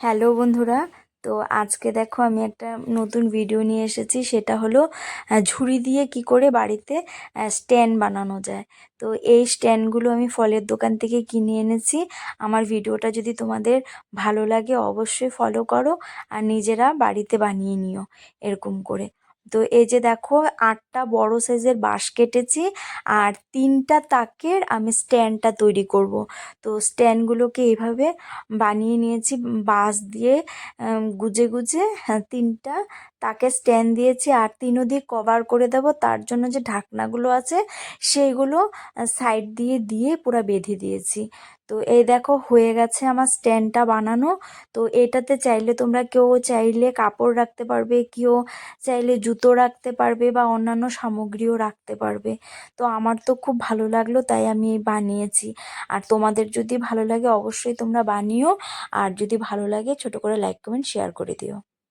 Hello বন্ধুরা, তো আজকে দেখো আমি একটা নতুন ভিডিও নিয়ে এসেছি, সেটা হলো ঝুড়ি দিয়ে কি করে বাড়িতে স্ট্যান্ড বানানো যায়। তো এই স্ট্যান্ডগুলো আমি ফলের দোকান থেকে কিনে এনেছি। আমার ভিডিওটা যদি তোমাদের ভালো লাগে, অবশ্যই ফলো করো আর নিজেরা বাড়িতে বানিয়ে নিও, এরকম করে। তো এই যে দেখো আটটা বড় সাইজের বাঁশ কেটেছি আর তিনটা তাকের আমি স্ট্যান্ডটা তৈরি করব। তো স্ট্যান্ডগুলোকে এইভাবে বানিয়ে নিয়েছি বাঁশ দিয়ে গুজে গুজে হ্যাঁ, তিনটা তাকে স্ট্যান্ড দিয়েছি আর তিনও দিয়ে কভার করে দেবো। তার জন্য যে ঢাকনাগুলো আছে সেইগুলো সাইড দিয়ে দিয়ে পুরো বেঁধে দিয়েছি। তো এই দেখো হয়ে গেছে আমার স্ট্যান্ডটা বানানো। তো এটাতে চাইলে তোমরা কেউ চাইলে কাপড় রাখতে পারবে, কেউ চাইলে জুতো রাখতে পারবে বা অন্যান্য সামগ্রীও রাখতে পারবে। তো আমার তো খুব ভালো লাগল, তাই আমি বানিয়েছি। আর তোমাদের যদি ভালো লাগে অবশ্যই তোমরা বানিও, আর যদি ভালো লাগে ছোট করে লাইক, কমেন্ট, শেয়ার করে দিও।